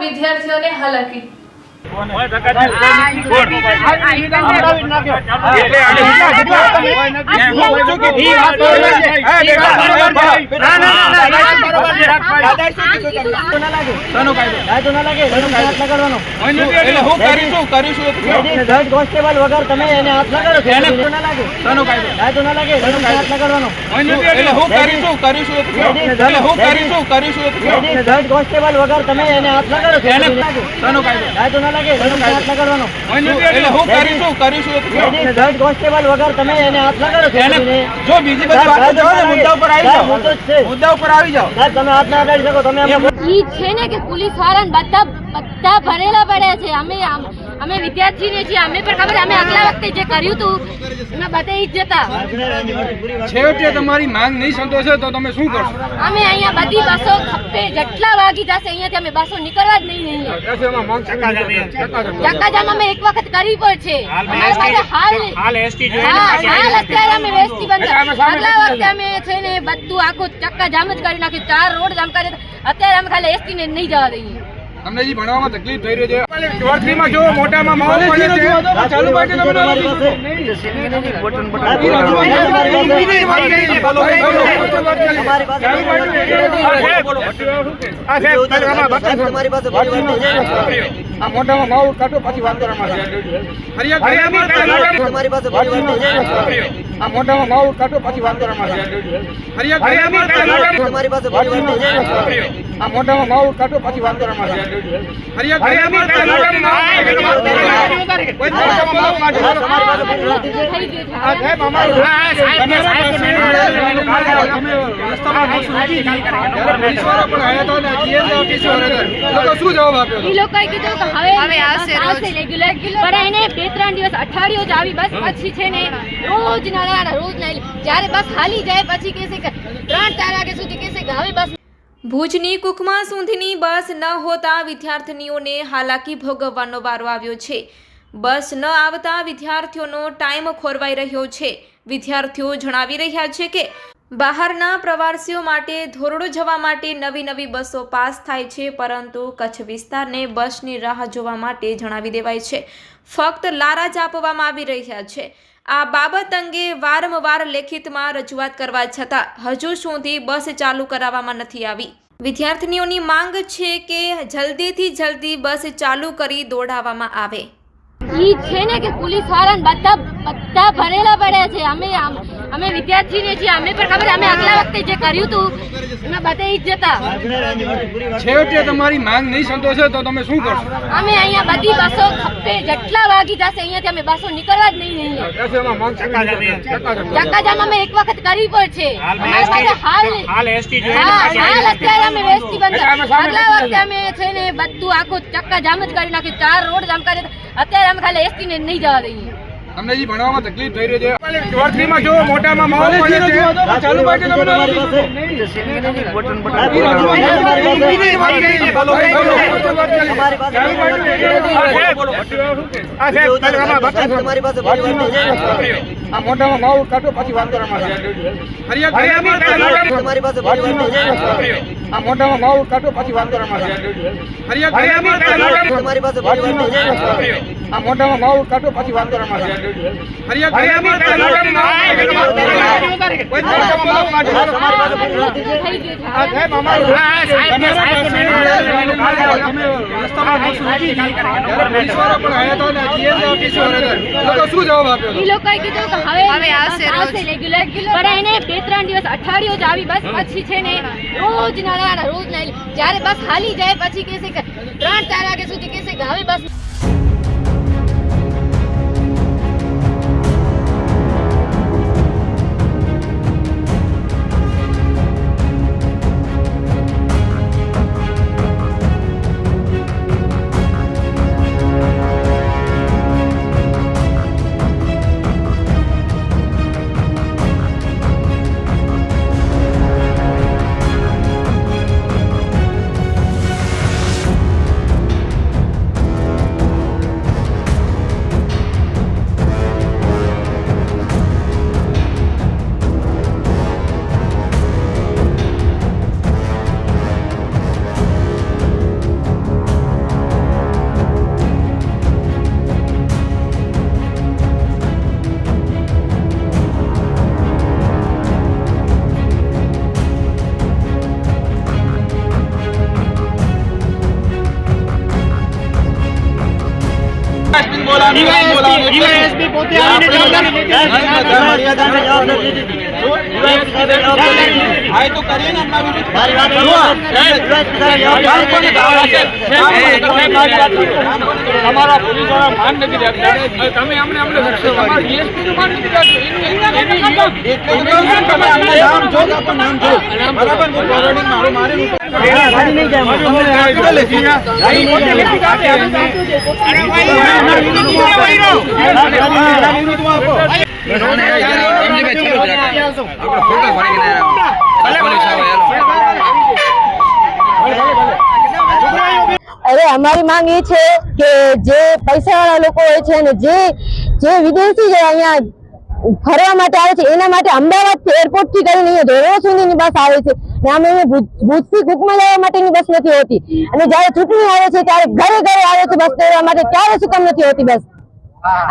વિદ્યાર્થીઓને હાલાકી કોન્સ્ટેબલ વગર તમે એને હાથ લગાડો છો લાગે એટલે હું કરીશું કરીશું એટલે હું કરીશું કરીશું કોન્સ્ટેબલ વગર તમે એને હાથ લગાડો છો? ના લાગે એને હાથ લગાડવાનો એટલે હું કરીશું કરીશું જજ કોન્સ્ટેબલ વગર તમે હાથ લગાડો છો એને એને- જો બીજી બધી વાતો કરો ને મુદ્દા ઉપર આવી સાહેબ, મુદ્દો જ છે. જાઓ મુદ્દા ઉપર આવી જાઓ. સાહેબ, તમે હાથ ના અડાડી શકો તમે અમને ઈ છે ને કે પોલીસવાળા બધા બધા ભરેલા પડ્યા છે. અમે અમે વિદ્યાર્થીને છીએ અમે પણ ખબર અમે આગલા વખતે જે કર્યું હતું એમાં બધે જ જતા. છેવટે તમારી માંગ નહીં સંતોષે તો તમે શું કરશો? અમે અહીંયા બધી બસો ખપ્પે જેટલા વાગી જશે અહીંયાથી અમે બસો નીકળવા જ નહીં અહીંયા ચક્કાજામ અમે એક વખત કરી પણ છે. હાલ હા હાલ અત્યારે અમે વેસ્ટી બંધ આગલા વખતે અમે છે ને બધું આખું ચક્કાજામ જ કરી નાખ્યું. ચાર રોડ જામ કરી અત્યારે અમે ખાલી એસટી ને નહીં જવા દઈએ. તમને જે ભણવામાં તકલીફ થઈ રહી છે. મોટામાં માહોલ ચાલુ પાર્ટી મોટામાં માહોલ કાઢો પછી વાત. આ મોટામાં માહોલ કાઢો પછી વાત નહીં. આ મોટામાં માહોલ કાઢો પછી વાત કરવામાં આવશે. ફરિયાદ બસ રોકી હતી. ત્યારે પોલીસવાળા પણ આવ્યા હતા અને GS ઓફિસર હતા. લોકો શું જવાબ આપ્યો હતો? લોકોએ કીધું કે હવે હવે આવશે રેગ્યુલર પણ એને બે ત્રણ દિવસ અઠવાડિયું જ આવી બસ પછી છે ને રોજ ના રોજ ના જ્યારે બસ હાલી જાય પછી કહેશે કે ત્રણ ચાર વાગે સુધી કહેશે કે હવે બસ ભુજની કુકમા સુધીની બસ ન હોતા વિદ્યાર્થીનીઓને હાલાકી ભોગવવાનો વારો આવ્યો છે બસ ન આવતા વિદ્યાર્થીઓનો ટાઈમ ખોરવાઈ રહ્યો છે. વિદ્યાર્થીઓ જણાવી રહ્યા છે કે બહારના પ્રવાસીઓ માટે ધોરડો જવા માટે નવી નવી બસો પાસ થાય છે, પરંતુ કચ્છ વિસ્તારને બસની રાહ જોવા માટે જણાવી દેવાય છે. ફક્ત લારા જ આપવામાં આવી રહ્યા છે. આ બાબત અંગે વારંવાર લેખિતમાં રજૂઆત કરવા છતાં હજુ સુધી બસ ચાલુ કરાવવામાં નથી આવી. વિદ્યાર્થીનીઓની માંગ છે કે જલ્દીથી જલ્દી બસ ચાલુ કરી દોડાવવામાં આવે. ઈ છે ને કે પોલીસ વાળાને બધા બધા ભરેલા પડ્યા છે. અમે આમ- અમે વિદ્યાર્થીને છીએ અમે પણ ખબર અમે આગલા વખતે જે કર્યું હતું એમાં બધા જ જતા છેવટે તમારી માંગ નહીં સંતોષે તો તમે શું કરશો? અમે અહીંયા બધી બસો ખપ્પે જેટલા વાગી જશે અહીંયાથી અમે બસો નીકળવા જ નહીં અહીંયા ચક્કાજામ અમે એક વખત કરી પણ છે. હાલ અત્યારે અમે વેસ્ટી બંધ આગલા વખતે અમે છે ને બધું આખું ચક્કાજામ જ કરી નાખ્યું. ચાર રોડ જામ કરી અત્યારે અમે ખાલી એસટી ને નહીં જવા દઈએ. તમને જે ભણવામાં તકલીફ થઈ રહી છે ચોરથીમાં જો મોટામાં માહોલ પડે છે ચાલુ પાર્ટી આ મોટામાં માહોલ કાઢો પછી વાત કરવામાં મોટામાં માહોલ કાઢો પછી વાત કરવામાં મોટામાં માહોલ કાઢો પછી વાત કરવામાં શું જવાબ આપ્યો? લોકોએ કીધું કે હવે હવે આવશે રેગ્યુલર પણ એને બે ત્રણ દિવસ અઠવાડિયું જ આવી બસ પછી છે ને રોજ ના રોજ ના જ્યારે બસ હાલી જાય પછી કહેશે ત્રણ ચાર વાગે સુધી કહેશે કે હવે બસ હતી. પોલીસવાળા માન નથી તમે અમને અમને તમારા ડીએસપી નું માન નથી અરે, અમારી માંગ એ છે કે જે પૈસાવાળા લોકો હોય છે અને જે જે વિદેશી જે અહીંયા ફરવા માટે આવે છે, એના માટે અમદાવાદ એરપોર્ટથી કરીને અહીંયા ધોરડો સુધીની બસ આવે છે. આમ એને ભૂજથી કુકમાં જવા માટેની બસ નથી હોતી. અને જ્યારે ચૂંટણી આવે છે, ત્યારે ઘરે ઘરે આવે છે બસ લેવા માટે, ત્યારે શું કામ નથી હોતી બસ?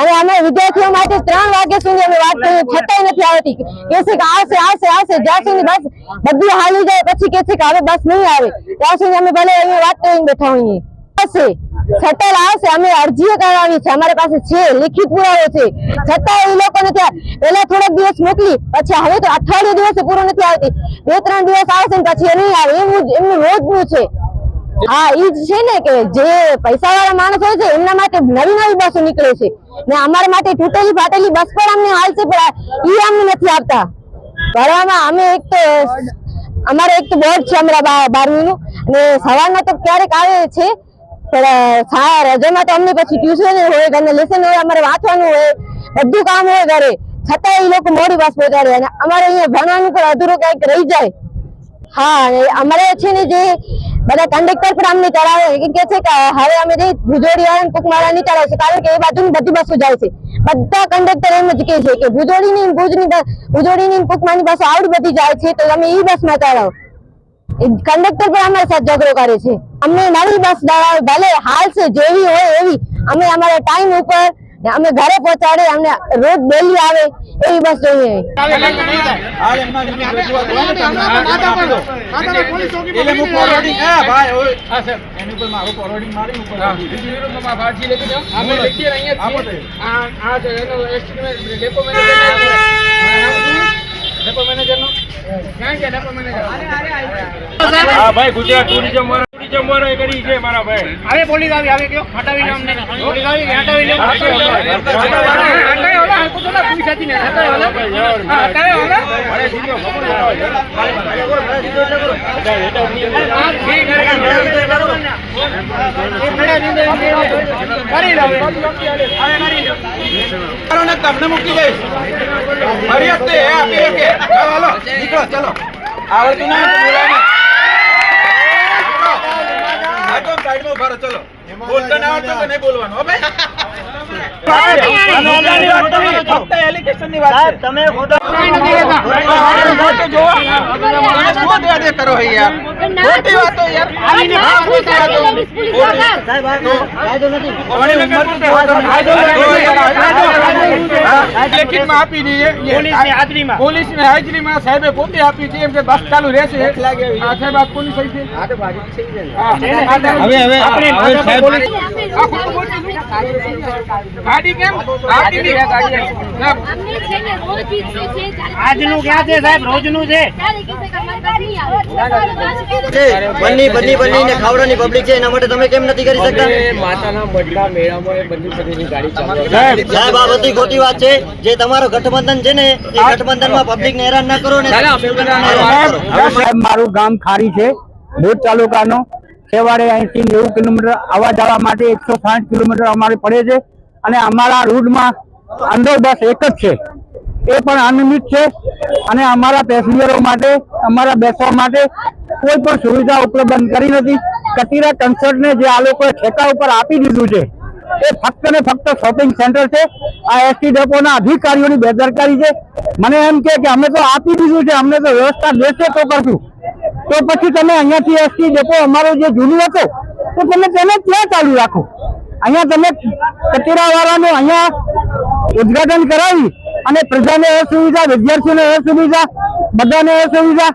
અને અમે વિદ્યાર્થીઓ માટે ત્રણ વાગ્યા સુધી અમે વાત કરીએ, છતાંય નથી આવતી. કે આવશે આવશે આવશે, જ્યાં સુધી બસ બધું હાલી જાય, પછી કે છે કે હવે બસ નહીં આવે. ત્યાં સુધી અમે ભલે અહીંયા વાત કરીને બેઠા હોઈએ. આવશે છતાં આવશે, અમે અરજીઓ કરાવી છે. અમારી પાસે છે, લિખિત પુરાવો છે. છતાં એ લોકોને ત્યાં પહેલા થોડાક દિવસ મોકલી, પછી હવે તો અઠવાડિયે દિવસે પૂરો નથી આવતી. બે, ત્રણ દિવસ આવશે ને પછી એ નહીં આવે. એવું એમનું રોજનું છે. હા, ઈ જ છે ને કે જે પૈસા વાળા માણસ હોય છે, એમના માટે નવી નવી બસો નીકળે છે. ને અમારા માટે તૂટેલી ફાટેલી બસ પણ અમને હાલશે પણ ઈ અમને નથી આપતા. ભણવામાં અમે એક તો, અમારે એક તો બોર્ડ છે અમારા બારમી નું અને સવારના તો ક્યારેક આવે છે પણ સા- રજામાં તો અમને પછી ટ્યુશન હોય, ઘરને લેસન હોય, અમારે વાંચવાનું હોય, બધું કામ હોય ઘરે. છતાં એ લોકો મોડી બસ પહોંચાડે અને અમારે અહીંયા ભણવાનું પણ અધૂરું કંઈક રહી જાય. હા અમારે છે ને જે બધા કંડક્ટર પણ અમને ચડાવે કે છે કે હવે અમે જે ભુજોડી વાળા કુકમાળા નહીં ચડાવશે, કારણ કે એ બાજુ બધી બસો જાય છે. બધા કંડક્ટર એમ જ કહે છે કે, ભુજોડીની ભુજની બસ, ભુજોડીની કુકમાની બસો આવડી બધી જાય છે, તો તમે એ બસમાં ચડાવો. કંડક્ટર પણ અમારી સાથે ઝઘડો કરે છે. અમને નવી બસ ભલે હાલ છે જેવી હોય એવી. અમે અમારા ટાઈમ ઉપર અમે ઘરે પહોંચાડે અમને રોજ ડેલી આવે એવી બસ જોઈએ. હા ભાઈ ગુજરાત ટુરિઝમ એ કરી છે મારા ભાઈ. હવે પોલીસ આવી આવે કયો? હટાવી અમને પોલીસ આવી હટાવી લે હટાવી લો. હટાવી લો તો ના હતી ને. હટાવી લો હા, હટાવી લો મારે સીધો ખબર હોય. હા, ઠીક છે. કરી લો ચાલો ને તમને મૂકી દઈશ. ફરિયાદ તો આપી શકે. ચાલો નીકળો ચલો. આવડતું ના હોય તો બોલાય ને. નીકળો. આ તો સાઈડમાં ઊભા રહો ચલો બોલતા ના આવડતું નહીં બોલવાનું હો ભાઈ લેખિતમાં આપી દઈએ પોલીસની હાજરીમાં. પોલીસની હાજરીમાં સાહેબે પોતે આપી છે એમ કે બસ ચાલુ રહેશે. આ સાહેબ આ કોની સહી છે હવે હવે હવે ગાડી કેમ? આજનું ક્યાં છે સાહેબ? રોજનું છે? છે. આવે. છે બન્ની બન્ની બન્ની ને ખાવડાની પબ્લિક છે એના માટે તમે કેમ નથી કરી શકતા? માતાના બદલા મેળામાં એ પ્રકારની ગાડી ચાલે સાહેબ. આ બધી ખોટી વાત છે જે તમારો ગઠબંધન છે ને એ ગઠબંધનમાં પબ્લિક ને હેરાન ના કરો ને. સાહેબ મારું ગામ ખારી છે ભુજ તાલુકાનો. સેવાડે અહીંથી નેવું કિલોમીટર આવવા જવા માટે એકસો સાઠ કિલોમીટર અમારે પડે છે અને અમારા રૂટમાં અંદર બસ એક જ છે. એ પણ અનિયમિત છે અને અમારા પેસેન્જરો માટે, અમારા બેસવા માટે કોઈ પણ સુવિધા ઉપલબ્ધ કરી નથી. કતીરા કન્સર્ટને જે આ લોકોએ ઠેકા ઉપર આપી દીધું છે, એ ફક્ત ને ફક્ત શોપિંગ સેન્ટર છે. આ એસટી ડેપોના અધિકારીઓની બેદરકારી છે. મને એમ કે અમે તો આપી દીધું છે, અમને તો વ્યવસ્થા દેશે તો કરશું. તો પછી તમે અહીંયાથી એસટી ડેપો અમારો જે જૂનું હતો, તો તમે તેને ક્યાં ચાલુ રાખો? અહીંયા તમે કચેરાવાળાનું અહીંયા ઉદઘાટન કરાવી અને પ્રજાને સુવિધા, વિદ્યાર્થીઓને સુવિધા, બધાને સુવિધા.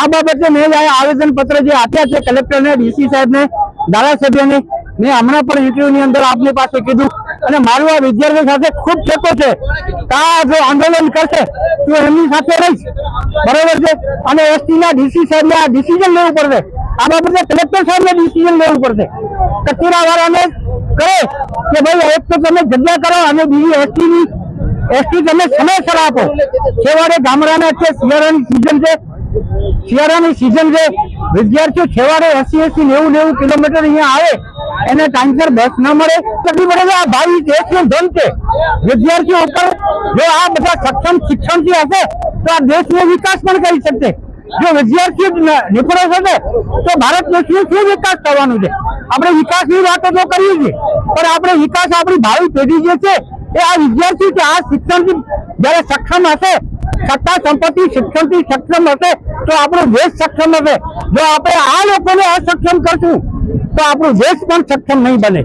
આ બાબતે મેં આવેદન પત્ર જે આપ્યા છે, કલેક્ટરને, ડીસી સાહેબને, ધારાસભ્યને, મેં હમણાં પણ ઇન્ટરવ્યુની અંદર આપની પાસે કીધું. અને મારું આ વિદ્યાર્થીઓ સાથે ખૂબ ટેકો છે. કા જો આંદોલન કરશે, તો એમની સાથે રહીશ. બરોબર છે? અને એસટી ના ડીસી સાહેબ ને આ ડિસિઝન લેવું પડશે. આ બાબતે કલેક્ટર સાહેબ ને ડિસિઝન લેવું પડશે. કચેરા વાળાને કહે કે ભાઈ એક તો તમે જગ્યા કરો અને બીજી એસટી ની એસટી તમે સમયસર આપો. છેવાડે ગામડાના છે, શિયાળાની સિઝન છે. શિયાળાની સિઝન છે. વિદ્યાર્થીઓ છેવાડે એસી એસી નેવું નેવું કિલોમીટર અહીંયા આવે. એને ટાઈમસર બસ ના મળે. તકલીફ છે. આ ભાવિ દેશનું ધન છે. વિદ્યાર્થીઓ ઉપર જો આ બધા સક્ષમ શિક્ષણથી હશે, તો આ દેશનો વિકાસ પણ કરી શકશે. જો વિદ્યાર્થીઓ નિપુણ હશે તો ભારત દેશનો શું વિકાસ થવાનું છે? આપણે વિકાસની વાતો તો કરીએ છીએ, પણ આપણે વિકાસ આપણી ભાવિ પેઢી જે છે એ આ વિદ્યાર્થી કે આ શિક્ષણથી જયારે સક્ષમ હશે, સત્તા સંપત્તિ, શિક્ષણથી સક્ષમ હશે, તો આપણો દેશ સક્ષમ હશે. જો આપણે આ લોકોને અસક્ષમ કરશું, તો આપણો દેશ પણ સક્ષમ નહીં બને.